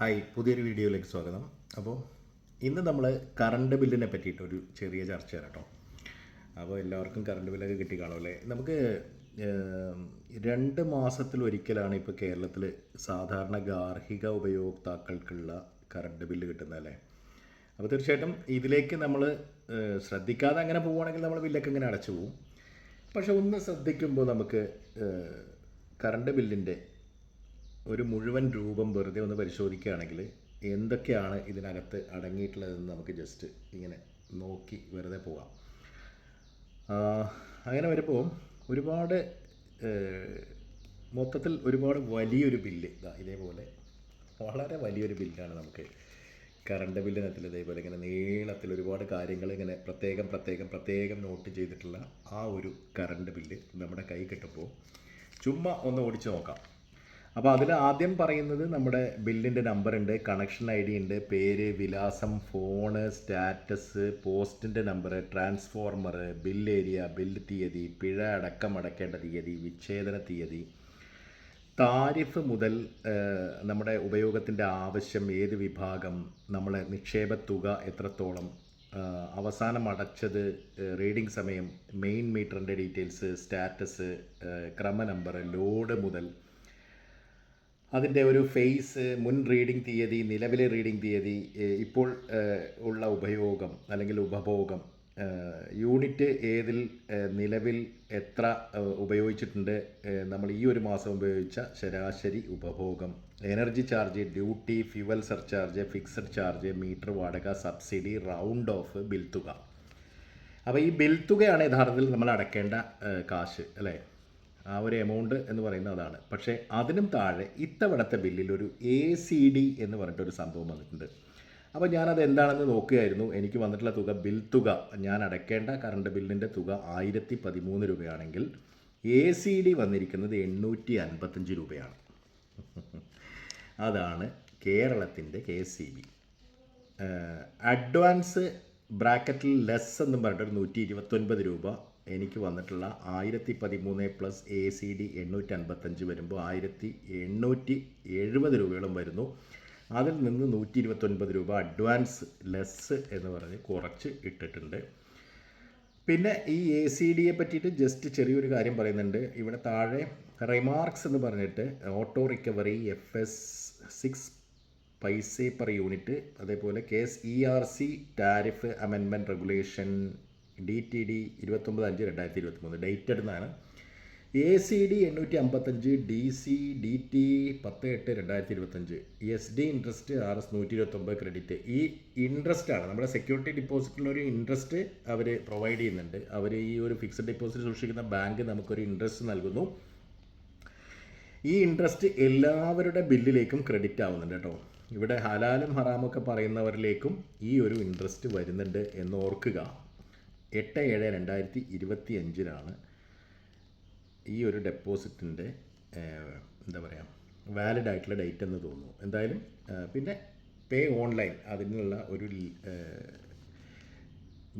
Hi പുതിയൊരു വീഡിയോയിലേക്ക് സ്വാഗതം. അപ്പോൾ ഇന്ന് നമ്മൾ കറണ്ട് ബില്ലിനെ പറ്റിയിട്ട് ഒരു ചെറിയ ചർച്ച കേട്ടോ അപ്പോൾ എല്ലാവർക്കും കറണ്ട് ബില്ലൊക്കെ കിട്ടി കാണുമല്ലേ നമുക്ക് രണ്ട് മാസത്തിൽ ഒരിക്കലാണ് ഇപ്പോൾ കേരളത്തിൽ സാധാരണ ഗാർഹിക ഉപയോക്താക്കൾക്കുള്ള കറണ്ട് ബില്ല് കിട്ടുന്നത് അല്ലേ? അപ്പോൾ തീർച്ചയായിട്ടും ഇതിലേക്ക് നമ്മൾ ശ്രദ്ധിക്കാതെ അങ്ങനെ പോവുകയാണെങ്കിൽ നമ്മൾ ബില്ലൊക്കെ ഇങ്ങനെ അടച്ചു പോവും. പക്ഷെ ഒന്ന് ശ്രദ്ധിക്കുമ്പോൾ നമുക്ക് കറണ്ട് ബില്ലിന്റെ ഒരു മുഴുവൻ രൂപം വെറുതെ ഒന്ന് പരിശോധിക്കുകയാണെങ്കിൽ എന്തൊക്കെയാണ് ഇതിനകത്ത് അടങ്ങിയിട്ടുള്ളതെന്ന് നമുക്ക് ജസ്റ്റ് ഇങ്ങനെ നോക്കി വെറുതെ പോകാം അങ്ങനെ വരുമ്പോൾ ഒരുപാട് മൊത്തത്തിൽ ഒരുപാട് വലിയൊരു ബില്ല് ഇതാ ഇതേപോലെ വളരെ വലിയൊരു ബില്ലാണ് നമുക്ക് കറണ്ട് ബില്ലിനകത്തിൽ ഇതേപോലെ ഇങ്ങനെ നീളത്തിൽ ഒരുപാട് കാര്യങ്ങൾ ഇങ്ങനെ പ്രത്യേകം പ്രത്യേകം പ്രത്യേകം നോട്ട് ചെയ്തിട്ടുള്ള ആ ഒരു കറണ്ട് ബില്ല് നമ്മുടെ കൈ കിട്ടുമ്പോൾ ചുമ്മാ ഒന്ന് ഓടിച്ച് നോക്കാം. അപ്പോൾ അതിൽ ആദ്യം പറയുന്നത് നമ്മുടെ ബില്ലിന്റെ നമ്പർ ഉണ്ട് കണക്ഷൻ ഐ ഡി ഉണ്ട് പേര് വിലാസം ഫോണ് സ്റ്റാറ്റസ് പോസ്റ്റിന്റെ number transformer bill area bill തീയതി പിഴ അടക്കം അടക്കേണ്ട തീയതി വിച്ഛേദന തീയതി താരിഫ് മുതൽ നമ്മുടെ ഉപയോഗത്തിന്റെ ആവശ്യം ഏത് വിഭാഗം നമ്മളെ നിക്ഷേപ തുക എത്രത്തോളം അവസാനം അടച്ചത് റീഡിംഗ് സമയം മെയിൻ മീറ്ററിന്റെ ഡീറ്റെയിൽസ് സ്റ്റാറ്റസ് ക്രമ നമ്പർ ലോഡ് മുതൽ അതിന്റെ ഒരു ഫേസ് മുൻ റീഡിംഗ് തീയതി നിലവിലെ റീഡിംഗ് തീയതി ഇപ്പോൾ ഉള്ള ഉപയോഗം അല്ലെങ്കിൽ ഉപഭോഗം യൂണിറ്റ് ഏതിൽ നിലവിൽ എത്ര ഉപയോഗിച്ചിട്ടുണ്ട് നമ്മൾ ഈ ഒരു മാസം ഉപയോഗിച്ച ശരാശരി ഉപഭോഗം. Energy charge duty fuel surcharge fixed charge meter വാടക സബ്സിഡി റൗണ്ട് ഓഫ് ബിൽ തുക. അപ്പോൾ ഈ ബിൽ തുകയാണ് യഥാർത്ഥത്തിൽ നമ്മൾ അടക്കേണ്ട കാശ് അല്ലേ? ആ ഒരു എമൗണ്ട് എന്ന് പറയുന്നത് അതാണ്. പക്ഷേ അതിനും താഴെ ഇത്തവണത്തെ ബില്ലിൽ ഒരു എ സി ഡി എന്ന് പറഞ്ഞിട്ടൊരു സംഭവം വന്നിട്ടുണ്ട്. അപ്പോൾ ഞാനത് എന്താണെന്ന് നോക്കുകയായിരുന്നു. എനിക്ക് വന്നിട്ടുള്ള തുക ബിൽ തുക ഞാൻ അടയ്ക്കേണ്ട കറണ്ട് ബില്ലിന്റെ തുക ആയിരത്തി പതിമൂന്ന് രൂപയാണെങ്കിൽ എ സി ഡി വന്നിരിക്കുന്നത് എണ്ണൂറ്റി അൻപത്തഞ്ച് രൂപയാണ്. അതാണ് കേരളത്തിന്റെ കെ സി ബി അഡ്വാൻസ് ബ്രാക്കറ്റിൽ ലെസ് എന്ന് പറഞ്ഞിട്ട് ഒരു നൂറ്റി ഇരുപത്തൊൻപത് രൂപ എനിക്ക് വന്നിട്ടുള്ള ആയിരത്തി പതിമൂന്ന് പ്ലസ് എ സി ഡി എണ്ണൂറ്റി അൻപത്തഞ്ച് വരുമ്പോൾ ആയിരത്തി എണ്ണൂറ്റി എഴുപത് രൂപയോളം വരുന്നു. അതിൽ നിന്ന് നൂറ്റി ഇരുപത്തൊൻപത് രൂപ അഡ്വാൻസ് ലെസ് എന്ന് പറഞ്ഞ് കുറച്ച് ഇട്ടിട്ടുണ്ട്. പിന്നെ ഈ എ സി ഡിയെ പറ്റിയിട്ട് ജസ്റ്റ് ചെറിയൊരു കാര്യം പറയുന്നുണ്ട്. ഇവിടെ താഴെ റിമാർക്സ് എന്ന് പറഞ്ഞിട്ട് auto recovery F S six paise per unit അതേപോലെ case E R C tariff അമെൻമെന്റ് regulation D T D ഇരുപത്തൊമ്പത് അഞ്ച് രണ്ടായിരത്തി ഇരുപത്തി മൂന്ന് ഡേറ്റ് എടുത്താണ് എ സി ഡി എണ്ണൂറ്റി അമ്പത്തഞ്ച് ഡി സി ഡി ടി പത്ത് എട്ട് രണ്ടായിരത്തി ഇരുപത്തഞ്ച് S D interest R S നൂറ്റി ഇരുപത്തൊമ്പത് ക്രെഡിറ്റ് ഈ ഇൻട്രസ്റ്റ് ആണ്. നമ്മുടെ സെക്യൂരിറ്റി ഡിപ്പോസിറ്റിലൊരു ഇൻട്രസ്റ്റ് അവർ പ്രൊവൈഡ് ചെയ്യുന്നുണ്ട്. അവർ ഈ ഒരു ഫിക്സഡ് ഡിപ്പോസിറ്റ് സൂക്ഷിക്കുന്ന ബാങ്ക് നമുക്കൊരു ഇൻട്രസ്റ്റ് നൽകുന്നു. ഈ ഇൻട്രസ്റ്റ് എല്ലാവരുടെ ബില്ലിലേക്കും ക്രെഡിറ്റ് ആവുന്നുണ്ട് കേട്ടോ. ഇവിടെ ഹലാലും ഹറാമൊക്കെ പറയുന്നവരിലേക്കും ഈ ഒരു ഇൻട്രസ്റ്റ് വരുന്നുണ്ട് എന്ന് ഓർക്കുക. എട്ട് ഏഴ് രണ്ടായിരത്തി ഇരുപത്തി അഞ്ചിലാണ് ഈ ഒരു ഡെപ്പോസിറ്റിന്റെ എന്താ പറയുക വാലിഡ് ആയിട്ടുള്ള ഡേറ്റ് എന്ന് തോന്നുന്നു. എന്തായാലും പിന്നെ പേ ഓൺലൈൻ അതിനുള്ള ഒരു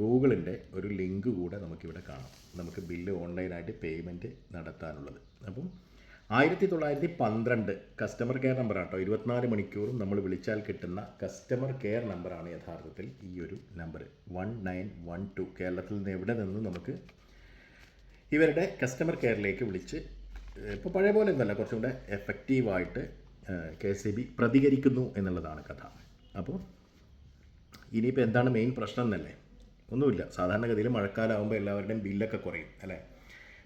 ഗൂഗിളിന്റെ ഒരു ലിങ്ക് കൂടെ നമുക്കിവിടെ കാണാം. നമുക്ക് ബില്ല് ഓൺലൈനായിട്ട് പേയ്മെന്റ് നടത്താനുള്ളത്. അപ്പം ആയിരത്തി തൊള്ളായിരത്തി പന്ത്രണ്ട് കസ്റ്റമർ കെയർ നമ്പർ ആട്ടോ. ഇരുപത്തിനാല് മണിക്കൂറും നമ്മൾ വിളിച്ചാൽ കിട്ടുന്ന കസ്റ്റമർ കെയർ നമ്പറാണ് യഥാർത്ഥത്തിൽ ഈ ഒരു number one nine one two കേരളത്തിൽ നിന്ന് എവിടെ നിന്ന് നമുക്ക് ഇവരുടെ കസ്റ്റമർ കെയറിലേക്ക് വിളിച്ച് ഇപ്പോൾ പഴയ പോലെ ഒന്നല്ല കുറച്ചും കൂടെ എഫക്റ്റീവായിട്ട് കെ എസ് ബി പ്രതികരിക്കുന്നു എന്നുള്ളതാണ് കഥ. അപ്പോൾ ഇനിയിപ്പോൾ എന്താണ് മെയിൻ പ്രശ്നം എന്നല്ലേ? ഒന്നുമില്ല. സാധാരണഗതിയിൽ മഴക്കാലമാകുമ്പോൾ എല്ലാവരുടെയും ബില്ലൊക്കെ കുറയും അല്ലേ?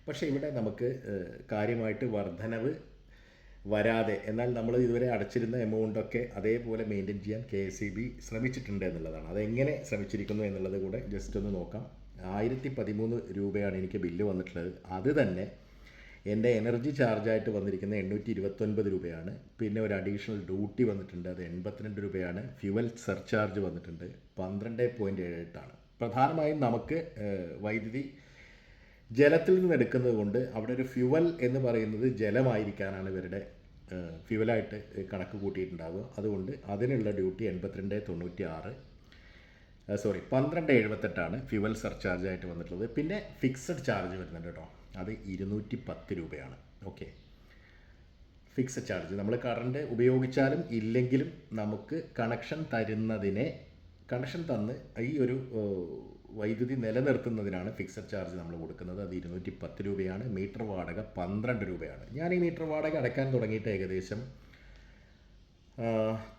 പക്ഷേ ഇവിടെ നമുക്ക് കാര്യമായിട്ട് വർധനവ് വരാതെ എന്നാൽ നമ്മൾ ഇതുവരെ അടച്ചിരുന്ന എമൗണ്ടൊക്കെ അതേപോലെ മെയിന്റെയിൻ ചെയ്യാൻ കെ എസ് ഇ ബി ശ്രമിച്ചിട്ടുണ്ട് എന്നുള്ളതാണ്. അതെങ്ങനെ ശ്രമിച്ചിരിക്കുന്നു എന്നുള്ളത് കൂടെ ജസ്റ്റ് ഒന്ന് നോക്കാം. ആയിരത്തി പതിമൂന്ന് രൂപയാണ് എനിക്ക് ബില്ല് വന്നിട്ടുള്ളത്. അത് തന്നെ എന്റെ എനർജി ചാർജായിട്ട് വന്നിരിക്കുന്ന എണ്ണൂറ്റി ഇരുപത്തൊൻപത് രൂപയാണ്. പിന്നെ ഒരു അഡീഷണൽ ഡ്യൂട്ടി വന്നിട്ടുണ്ട് അത് എൺപത്തിരണ്ട് രൂപയാണ്. ഫ്യുവൽ സർചാർജ് വന്നിട്ടുണ്ട് പന്ത്രണ്ട് പോയിന്റ് ഏഴ് എട്ടാണ്. പ്രധാനമായും നമുക്ക് വൈദ്യുതി ജലത്തിൽ നിന്ന് എടുക്കുന്നത് കൊണ്ട് അവിടെ ഒരു ഫ്യുവൽ എന്ന് പറയുന്നത് ജലമായിരിക്കാനാണ് ഇവരുടെ ഫ്യുവലായിട്ട് കണക്ക് കൂട്ടിയിട്ടുണ്ടാവുക. അതുകൊണ്ട് അതിനുള്ള ഡ്യൂട്ടി എൺപത്തിരണ്ട് തൊണ്ണൂറ്റി ആറ് സോറി പന്ത്രണ്ട് എഴുപത്തെട്ടാണ് ഫ്യുവൽ സർചാർജ് ആയിട്ട് വന്നിട്ടുള്ളത്. പിന്നെ ഫിക്സഡ് ചാർജ് വരുന്നുണ്ട് കേട്ടോ. അത് ഇരുന്നൂറ്റി പത്ത് രൂപയാണ്. ഓക്കെ. Fixed charge. നമ്മൾ കറണ്ട് ഉപയോഗിച്ചാലും ഇല്ലെങ്കിലും നമുക്ക് കണക്ഷൻ തരുന്നതിനെ കണക്ഷൻ തന്ന് ഈ ഒരു വൈദ്യുതി നിലനിർത്തുന്നതിനാണ് ഫിക്സഡ് ചാർജ് നമ്മൾ കൊടുക്കുന്നത്. അത് ഇരുന്നൂറ്റി പത്ത് രൂപയാണ്. മീറ്റർ വാടക പന്ത്രണ്ട് രൂപയാണ്. ഞാൻ ഈ മീറ്റർ വാടക അടയ്ക്കാൻ തുടങ്ങിയിട്ട് ഏകദേശം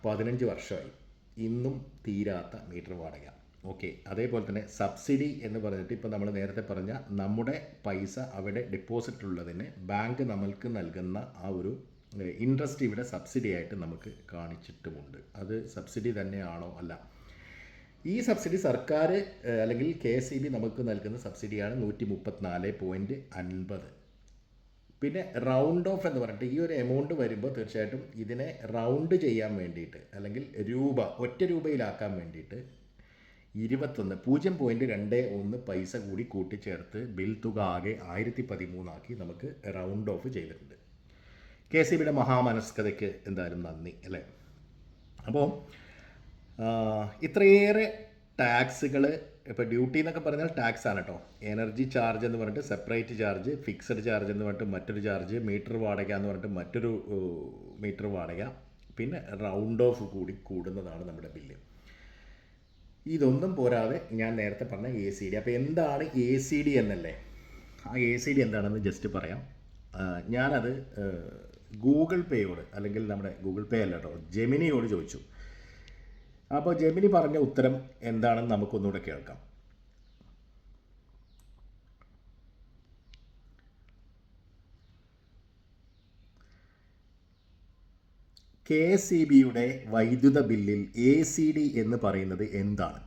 പതിനഞ്ച് വർഷമായി. ഇന്നും തീരാത്ത മീറ്റർ വാടക. ഓക്കെ അതേപോലെ തന്നെ സബ്സിഡി എന്ന് പറഞ്ഞിട്ട് ഇപ്പോൾ നമ്മൾ നേരത്തെ പറഞ്ഞ നമ്മുടെ പൈസ അവിടെ ഡെപ്പോസിറ്റ് ഉള്ളതിന് ബാങ്ക് നമ്മൾക്ക് നൽകുന്ന ആ ഒരു ഇൻട്രസ്റ്റ് ഇവിടെ സബ്സിഡി ആയിട്ട് നമുക്ക് കാണിച്ചിട്ടുമുണ്ട്. അത് സബ്സിഡി തന്നെയാണോ? അല്ല. ഈ സബ്സിഡി സർക്കാർ അല്ലെങ്കിൽ കെ എസ് ഇ ബി നമുക്ക് നൽകുന്ന സബ്സിഡിയാണ് നൂറ്റി മുപ്പത്തിനാല് പോയിന്റ് അൻപത്. പിന്നെ റൗണ്ട് ഓഫ് എന്ന് പറഞ്ഞിട്ട് ഈ ഒരു എമൗണ്ട് വരുമ്പോൾ തീർച്ചയായിട്ടും ഇതിനെ റൗണ്ട് ചെയ്യാൻ വേണ്ടിയിട്ട് അല്ലെങ്കിൽ രൂപ ഒറ്റ രൂപയിലാക്കാൻ വേണ്ടിയിട്ട് ഇരുപത്തൊന്ന് പൂജ്യം പോയിന്റ് രണ്ട് ഒന്ന് പൈസ കൂടി കൂട്ടിച്ചേർത്ത് ബിൽ തുക ആകെ ആയിരത്തി പതിമൂന്നാക്കി നമുക്ക് റൗണ്ട് ഓഫ് ചെയ്തിട്ടുണ്ട്. കെ സി ബിയുടെ മഹാമനസ്കതയ്ക്ക് എന്തായാലും നന്ദി അല്ലേ? അപ്പോൾ ഇത്രയേറെ ടാക്സുകൾ ഇപ്പോൾ ഡ്യൂട്ടി എന്നൊക്കെ പറഞ്ഞാൽ ടാക്സ് ആണ് കേട്ടോ എനർജി ചാർജ് എന്ന് പറഞ്ഞിട്ട് സെപ്പറേറ്റ് ചാർജ് ഫിക്സഡ് ചാർജ് എന്ന് പറഞ്ഞിട്ട് മറ്റൊരു ചാർജ് മീറ്റർ വാടക എന്ന് പറഞ്ഞിട്ട് മറ്റൊരു മീറ്റർ വാടക പിന്നെ റൗണ്ട് ഓഫ് കൂടി കൂടുന്നതാണ് നമ്മുടെ ബില്ല്. ഇതൊന്നും പോരാതെ ഞാൻ നേരത്തെ പറഞ്ഞ എ സി ഡി അപ്പോൾ എന്താണ് എ സി ഡി എന്നല്ലേ? ആ എ സി ഡി എന്താണെന്ന് ജസ്റ്റ് പറയാം. ഞാനത് ഗൂഗിൾ പേയോട് അല്ലെങ്കിൽ നമ്മുടെ ഗൂഗിൾ പേ അല്ല കേട്ടോ ജെമിനിയോട് ചോദിച്ചു. അപ്പോൾ ജെമിനി പറഞ്ഞ ഉത്തരം എന്താണെന്ന് നമുക്കൊന്നുകൂടെ കേൾക്കാം. കെ ഇ ബിയുടെ വൈദ്യുത ബില്ലിൽ എ സി ഡി എന്ന് പറയുന്നത് എന്താണ്?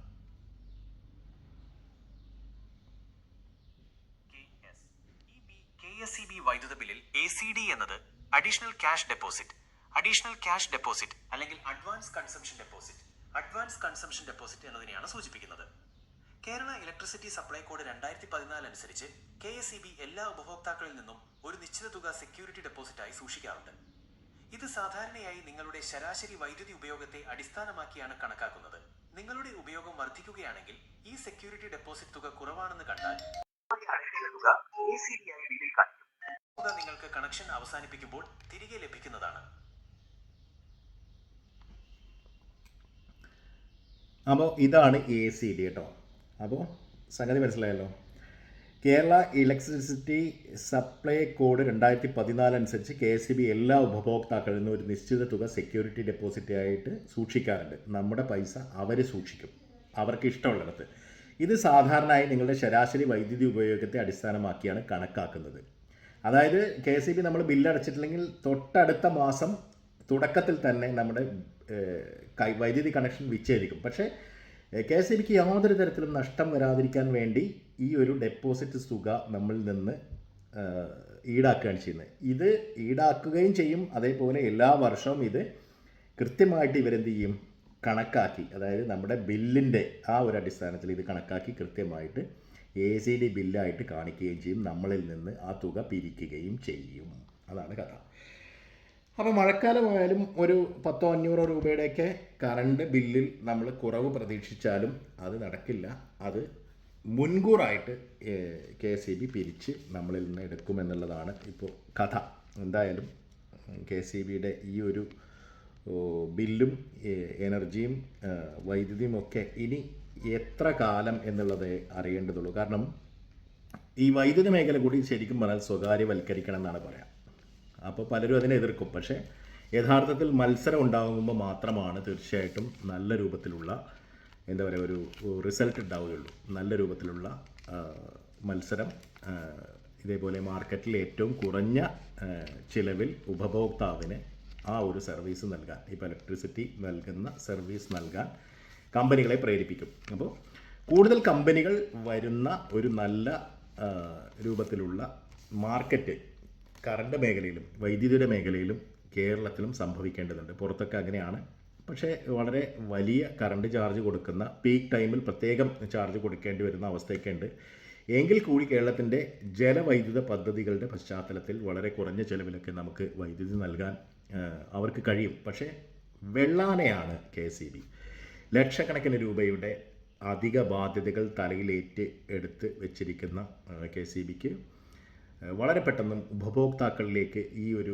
വൈദ്യുത ബില്ലിൽ എ സി ഡി എന്നത് additional cash deposit additional cash deposit അല്ലെങ്കിൽ advance consumption deposit advance consumption deposit എന്നതിനെയാണ് സൂചിപ്പിക്കുന്നത്. കേരള ഇലക്ട്രിസിറ്റി സപ്ലൈ കോഡ് രണ്ടായിരത്തി പതിനാല് അനുസരിച്ച് കെ എസ് ഇ ബി എല്ലാ ഉപഭോക്താക്കളിൽ നിന്നും ഒരു നിശ്ചിത തുക സെക്യൂരിറ്റി ഡെപ്പോസിറ്റായി സൂക്ഷിക്കാറുണ്ട്. ഇത് സാധാരണയായി നിങ്ങളുടെ ശരാശരി വൈദ്യുതി ഉപയോഗത്തെ അടിസ്ഥാനമാക്കിയാണ് കണക്കാക്കുന്നത്. നിങ്ങളുടെ ഉപയോഗം വർദ്ധിക്കുകയാണെങ്കിൽ ഈ സെക്യൂരിറ്റി ഡെപ്പോസിറ്റ് തുക കുറവാണെന്ന് കണ്ടാൽ നിങ്ങൾക്ക് കണക്ഷൻ അവസാനിപ്പിക്കുമ്പോൾ തിരികെ ലഭിക്കുന്നതാണ്. അപ്പോൾ ഇതാണ് എ സി ഡി കേട്ടോ. അപ്പോൾ സംഗതി മനസ്സിലായല്ലോ. കേരള ഇലക്ട്രിസിറ്റി സപ്ലൈ കോഡ് രണ്ടായിരത്തി പതിനാല് അനുസരിച്ച് കെ എസ് ബി എല്ലാ ഉപഭോക്താക്കളിൽ നിന്നും ഒരു നിശ്ചിത തുക സെക്യൂരിറ്റി ഡെപ്പോസിറ്റ് ആയിട്ട് സൂക്ഷിക്കാറുണ്ട്. നമ്മുടെ പൈസ അവർ സൂക്ഷിക്കും. അവർക്ക് ഇഷ്ടമുള്ളിടത്ത്. ഇത് സാധാരണയായി നിങ്ങളുടെ ശരാശരി വൈദ്യുതി ഉപയോഗത്തെ അടിസ്ഥാനമാക്കിയാണ് കണക്കാക്കുന്നത്. അതായത് കെ എസ് ബി നമ്മൾ ബില്ല് അടച്ചിട്ടില്ലെങ്കിൽ തൊട്ടടുത്ത മാസം തുടക്കത്തിൽ തന്നെ നമ്മുടെ വൈദ്യുതി കണക്ഷൻ വിച്ഛേദിക്കും. പക്ഷേ കെ എസ് ബിക്ക് യാതൊരു തരത്തിലും നഷ്ടം വരാതിരിക്കാൻ വേണ്ടി ഈ ഒരു ഡെപ്പോസിറ്റ് തുക നമ്മളിൽ നിന്ന് ഈടാക്കുകയാണ് ചെയ്യുന്നത്. ഇത് ഈടാക്കുകയും ചെയ്യും. അതേപോലെ എല്ലാ വർഷവും ഇത് കൃത്യമായിട്ട് ഇവരെന്ത് ചെയ്യും? കണക്കാക്കി അതായത് നമ്മുടെ ബില്ലിന്റെ ആ ഒരു അടിസ്ഥാനത്തിൽ ഇത് കണക്കാക്കി കൃത്യമായിട്ട് എ സി ഡി ബില്ലായിട്ട് കാണിക്കുകയും ചെയ്യും. നമ്മളിൽ നിന്ന് ആ തുക പിരിക്കുകയും ചെയ്യും. അതാണ് കഥ. അപ്പോൾ മഴക്കാലമായാലും ഒരു പത്തോ അഞ്ഞൂറോ രൂപയുടെയൊക്കെ കറണ്ട് ബില്ലിൽ നമ്മൾ കുറവ് പ്രതീക്ഷിച്ചാലും അത് നടക്കില്ല. അത് മുൻകൂറായിട്ട് കെ എസ് ബി പിരിച്ച് നമ്മളിൽ നിന്ന് എടുക്കുമെന്നുള്ളതാണ് ഇപ്പോൾ കഥ. എന്തായാലും കെ എസ് ബിയുടെ ഈ ഒരു ബില്ലും എനർജിയും വൈദ്യുതിയും ഒക്കെ ഇനി എത്ര കാലം എന്നുള്ളത് അറിയേണ്ടതുള്ളൂ. കാരണം ഈ വൈദ്യുതി മേഖല കൂടി ശരിക്കും പറഞ്ഞാൽ സ്വകാര്യവൽക്കരിക്കണം എന്നാണ് പറയാം. അപ്പോൾ പലരും അതിനെ എതിർക്കും. പക്ഷേ യഥാർത്ഥത്തിൽ മത്സരം ഉണ്ടാകുമ്പോൾ മാത്രമാണ് തീർച്ചയായിട്ടും നല്ല രൂപത്തിലുള്ള എന്താ പറയുക ഒരു റിസൾട്ട് ഉണ്ടാവുകയുള്ളൂ. നല്ല രൂപത്തിലുള്ള മത്സരം ഇതേപോലെ മാർക്കറ്റിൽ ഏറ്റവും കുറഞ്ഞ ചിലവിൽ ഉപഭോക്താവിന് ആ ഒരു സർവീസ് നൽകാൻ ഇപ്പോൾ ഇലക്ട്രിസിറ്റി നൽകുന്ന സർവീസ് നൽകാൻ കമ്പനികളെ പ്രേരിപ്പിക്കും. അപ്പോൾ കൂടുതൽ കമ്പനികൾ വരുന്ന ഒരു നല്ല രൂപത്തിലുള്ള മാർക്കറ്റ് കറണ്ട് മേഖലയിലും വൈദ്യുതിയുടെ മേഖലയിലും കേരളത്തിലും സംഭവിക്കേണ്ടതുണ്ട്. പുറത്തൊക്കെ അങ്ങനെയാണ്. പക്ഷേ വളരെ വലിയ കറണ്ട് ചാർജ് കൊടുക്കുന്ന പീക്ക് ടൈമിൽ പ്രത്യേകം ചാർജ് കൊടുക്കേണ്ടി വരുന്ന അവസ്ഥയൊക്കെ ഉണ്ട് എങ്കിൽ കൂടി കേരളത്തിന്റെ ജലവൈദ്യുത പദ്ധതികളുടെ പശ്ചാത്തലത്തിൽ വളരെ കുറഞ്ഞ ചിലവിലൊക്കെ നമുക്ക് വൈദ്യുതി നൽകാൻ അവർക്ക് കഴിയും. പക്ഷേ വെള്ളാനയാണ് കെ സി ബി. ലക്ഷക്കണക്കിന് രൂപയുടെ അധിക ബാധ്യതകൾ തലയിലേറ്റ് എടുത്ത് വെച്ചിരിക്കുന്ന കെ സി ബിക്ക്. വളരെ പെട്ടെന്ന് ഉപഭോക്താക്കളിലേക്ക് ഈ ഒരു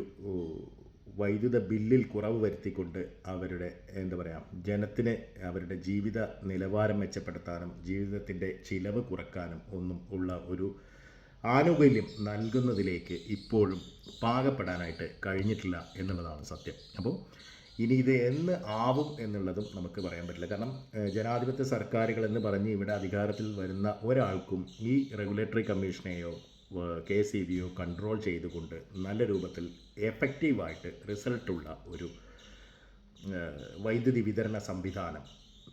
വൈദ്യുത ബില്ലിൽ കുറവ് വരുത്തിക്കൊണ്ട് അവരുടെ എന്താ പറയുക ജനത്തിന് അവരുടെ ജീവിത നിലവാരം മെച്ചപ്പെടുത്താനും ജീവിതത്തിന്റെ ചിലവ് കുറക്കാനും ഒന്നും ഉള്ള ഒരു ആനുകൂല്യം നൽകുന്നതിലേക്ക് ഇപ്പോഴും പാകപ്പെടാനായിട്ട് കഴിഞ്ഞിട്ടില്ല എന്നുള്ളതാണ് സത്യം. അപ്പോൾ ഇനി ഇത് എന്ന് ആവും എന്നുള്ളതും നമുക്ക് പറയാൻ പറ്റില്ല. കാരണം ജനാധിപത്യ സർക്കാരുകൾ എന്ന് പറഞ്ഞ് ഇവിടെ അധികാരത്തിൽ വരുന്ന ഒരാൾക്കും ഈ റെഗുലേറ്ററി കമ്മീഷനെയോ കെ സി ബിയോ കൺട്രോൾ ചെയ്തുകൊണ്ട് നല്ല രൂപത്തിൽ എഫക്റ്റീവായിട്ട് റിസൾട്ടുള്ള ഒരു വൈദ്യുതി വിതരണ സംവിധാനം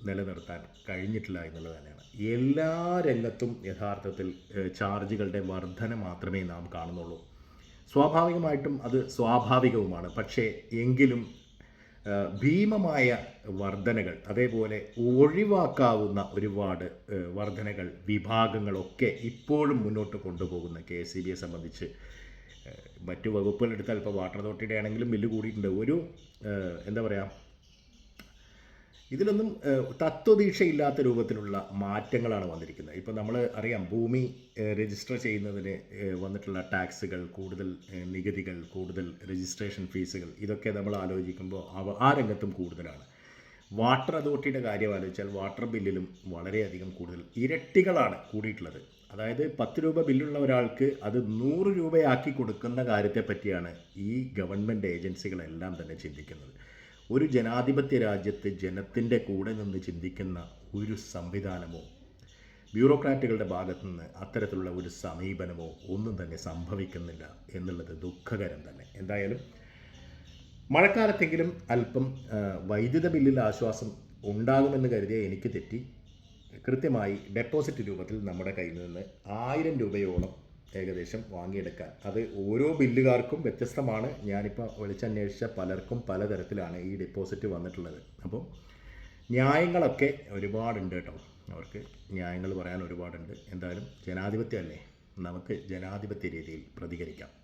നിലനിർത്താൻ കഴിഞ്ഞിട്ടില്ല എന്നുള്ളത് തന്നെയാണ്. എല്ലാ രംഗത്തും യഥാർത്ഥത്തിൽ ചാർജുകളുടെ വർധന മാത്രമേ നാം കാണുന്നുള്ളൂ. സ്വാഭാവികമായിട്ടും അത് സ്വാഭാവികവുമാണ്. പക്ഷേ എങ്കിലും ഭീമമായ വർധനകൾ അതേപോലെ ഒഴിവാക്കാവുന്ന ഒരുപാട് വർധനകൾ വിഭാഗങ്ങളൊക്കെ ഇപ്പോഴും മുന്നോട്ട് കൊണ്ടുപോകുന്ന കെ എസ് സി ബിയെ സംബന്ധിച്ച് മറ്റു വകുപ്പുകളെടുത്താൽ ഇപ്പോൾ വാട്ടർ അതോറിറ്റിയുടെ ആണെങ്കിലും ബില്ല് കൂടിയിട്ടുണ്ട്. ഒരു എന്താ പറയുക ഇതിലൊന്നും തത്വദീക്ഷയില്ലാത്ത രൂപത്തിലുള്ള മാറ്റങ്ങളാണ് വന്നിരിക്കുന്നത്. ഇപ്പോൾ നമ്മൾ അറിയാം ഭൂമി രജിസ്റ്റർ ചെയ്യുന്നതിന് വന്നിട്ടുള്ള ടാക്സുകൾ കൂടുതൽ നികുതികൾ കൂടുതൽ രജിസ്ട്രേഷൻ ഫീസുകൾ ഇതൊക്കെ നമ്മൾ ആലോചിക്കുമ്പോൾ അവ ആ രംഗത്തും കൂടുതലാണ്. വാട്ടർ അതോറിറ്റിയുടെ കാര്യം ആലോചിച്ചാൽ വാട്ടർ ബില്ലിലും വളരെയധികം കൂടുതൽ ഇരട്ടികളാണ് കൂടിയിട്ടുള്ളത്. അതായത് പത്ത് രൂപ ബില്ലുള്ള ഒരാൾക്ക് അത് നൂറ് രൂപയാക്കി കൊടുക്കുന്ന കാര്യത്തെ പറ്റിയാണ് ഈ ഗവൺമെന്റ് ഏജൻസികളെല്ലാം തന്നെ ചിന്തിക്കുന്നത്. ഒരു ജനാധിപത്യ രാജ്യത്ത് ജനത്തിന്റെ കൂടെ നിന്ന് ചിന്തിക്കുന്ന ഒരു സംവിധാനമോ ബ്യൂറോക്രാറ്റുകളുടെ ഭാഗത്തു നിന്ന് അത്തരത്തിലുള്ള ഒരു സമീപനമോ ഒന്നും തന്നെ സംഭവിക്കുന്നില്ല എന്നുള്ളത് ദുഃഖകരം തന്നെ. എന്തായാലും മഴക്കാലത്തെങ്കിലും അല്പം വൈദ്യുത ബില്ലിൽ ആശ്വാസം ഉണ്ടാകുമെന്ന് കരുതിയ എനിക്ക് തെറ്റി. കൃത്യമായി ഡെപ്പോസിറ്റ് രൂപത്തിൽ നമ്മുടെ കയ്യിൽ നിന്ന് ആയിരം രൂപയോളം ഏകദേശം വാങ്ങിയെടുക്കാൻ. അത് ഓരോ ബില്ലുകാർക്കും വ്യത്യസ്തമാണ്. ഞാനിപ്പോൾ വിളിച്ചന്വേഷിച്ച പലർക്കും പലതരത്തിലാണ് ഈ ഡെപ്പോസിറ്റ് വന്നിട്ടുള്ളത്. അപ്പോൾ ന്യായങ്ങളൊക്കെ ഒരുപാടുണ്ട് കേട്ടോ. അവർക്ക് ന്യായങ്ങൾ പറയാൻ ഒരുപാടുണ്ട്. എന്തായാലും ജനാധിപത്യമല്ലേ? നമുക്ക് ജനാധിപത്യ രീതിയിൽ പ്രതികരിക്കാം.